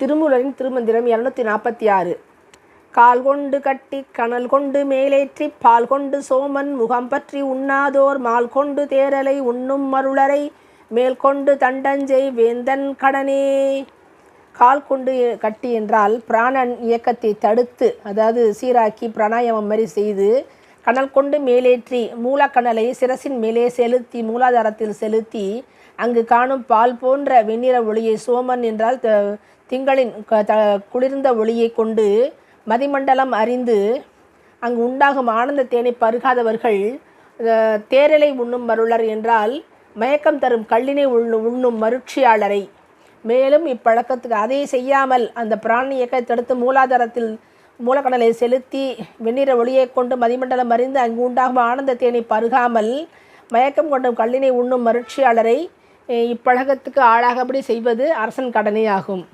திருமூலரின் திருமந்திரம் இரநூத்தி நாற்பத்தி ஆறு. கால் கொண்டு கட்டி கனல் கொண்டு மேலேற்றி பால் கொண்டு சோமன் முகம் பற்றி உண்ணாதோர் மால் கொண்டு தேரலை உண்ணும் மருளரை மேல் கொண்டு தண்டஞ்சை வேந்தன் கடனே. கால் கொண்டு கட்டி என்றால் பிராணன் இயக்கத்தை தடுத்து அதாவது சீராக்கி பிராணாயாமம் மாதிரி செய்து கனல் கொண்டு மேலேற்றி மூலக்கணலை சிரசின் மேலே செலுத்தி மூலாதாரத்தில் செலுத்தி அங்கு காணும் பால் போன்ற வெண்ணிற ஒளியை சோமன் என்றால் த திங்களின் க- த குளிர்ந்த ஒளியை கொண்டு மதிமண்டலம் அறிந்து அங்கு உண்டாகும் ஆனந்த தேனை பருகாதவர்கள் தேரலை உண்ணும் மருளர் என்றால் மயக்கம் தரும் கள்ளினை உண்ணு உண்ணும் மருட்சியாளரை. மேலும் இப்பழக்கத்துக்கு அதை செய்யாமல் அந்த பிராணி இயக்கத்தை தடுத்து மூலாதாரத்தில் மூலக்கடலை செலுத்தி வெண்ணிற ஒளியைக் கொண்டு மதிமண்டலம் அறிந்து அங்கு உண்டாகும் ஆனந்த தேனை பருகாமல் மயக்கம் கொண்ட கல்லினை உண்ணும் மருட்சியாளரை இப்பழகத்துக்கு ஆளாகபடி செய்வது அரசன் கடனே ஆகும்